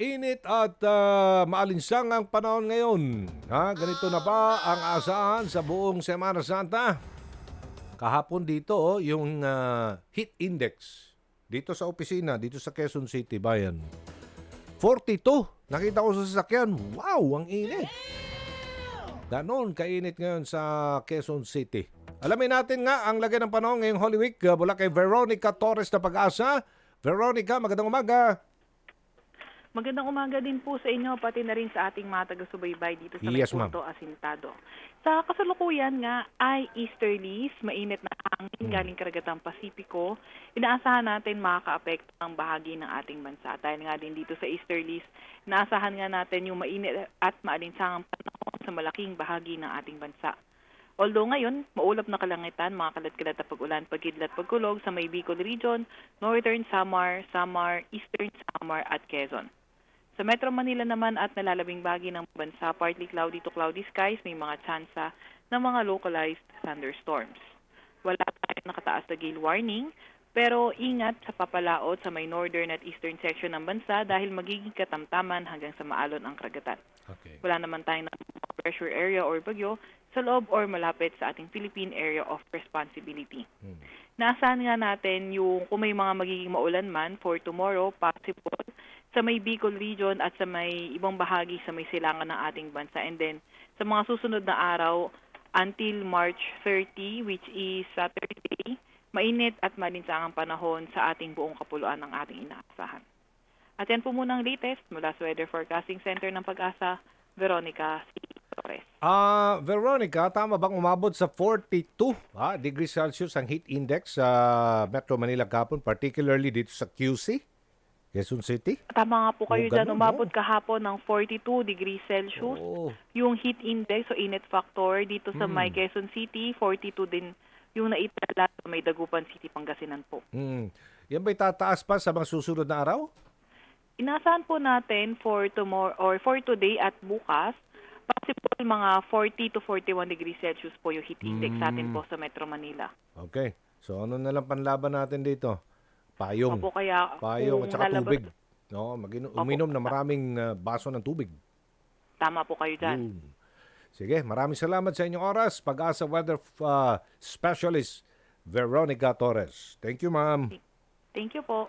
Init at ah, maalinsang ang panahon ngayon. Ha, ganito na ba ang asahan sa buong Semana Santa? Kahapon dito, oh, yung ah, heat index dito sa opisina, dito sa Quezon City, bayan. 42. Nakita ko sa sasakyan. Wow, ang init. Ganon kainit ngayon sa Quezon City. Alamin natin nga ang lagay ng panahon ngayong Holy Week uh, mula kay Veronica Torres na pag-asa. Veronica, magandang umaga. Magandang umaga din po sa inyo, pati na rin sa ating mga taga-subaybay dito sa Yes, punto Asintado. Sa kasalukuyan nga ay easterlies, mainit na hangin galing karagatang Pasipiko. Inaasahan natin makaka-apekto ang bahagi ng ating bansa. Dahil nga din dito sa easterlies, inaasahan nga natin yung mainit at maalinsangang panahon sa malaking bahagi ng ating bansa. Although ngayon, maulap na kalangitan, mga kalat-kalat na pag-ulan, pagkidlat, pagkulog sa may Bicol Region, Northern Samar, Samar, Eastern Samar at Quezon. Sa Metro Manila naman at nalalabing bahagi ng bansa, partly cloudy to cloudy skies, may mga tsansa ng mga localized thunderstorms. Wala tayong nakataas na gale warning, pero ingat sa papalaot sa may northern at eastern section ng bansa dahil magiging katamtaman hanggang sa maalon ang karagatan. Okay. Wala naman tayong pressure area or bagyo sa loob or malapit sa ating Philippine Area of Responsibility. Hmm. Naasahan nga natin yung kung may mga magiging maulan man for tomorrow, possible sa may Bicol region at sa may ibang bahagi sa may silangan ng ating bansa. And then, sa mga susunod na araw, until March 30, which is Saturday, mainit at malinsangang panahon sa ating buong kapuluan ng ating inaasahan. At yan po muna ang latest mula sa Weather Forecasting Center ng Pag-asa, Veronica C. Torres. Ah, Veronica, tama bang umabot sa 42 ha, degrees Celsius ang heat index sa Metro Manila kahapon, particularly dito sa QC, Quezon City? Tama nga po Oh, kayo dyan. ganun, Umabot oh. kahapon ng 42 degrees Celsius. Oo. Yung heat index o init factor dito sa Hmm. may Quezon City, 42 din yung naitala sa may Dagupan City, Pangasinan po. Hmm. Yan ba'y tataas pa sa mga susunod na araw? Inasahan po natin for tomorrow or for today at bukas, possible mga 40 to 41 degrees Celsius po yung heat index sa atin Hmm. po sa Metro Manila. Okay. So ano na lang panlaban natin dito? Payong. Opo, kaya uh, Payong at kung saka lalabas- tubig. No, magino- Opo. uminom na maraming ah, baso ng tubig. Tama po kayo dyan. Yun. Sige, maraming salamat sa inyong oras. Pag-asa Weather ah, Specialist Veronica Torres. Thank you, ma'am. Thank you po.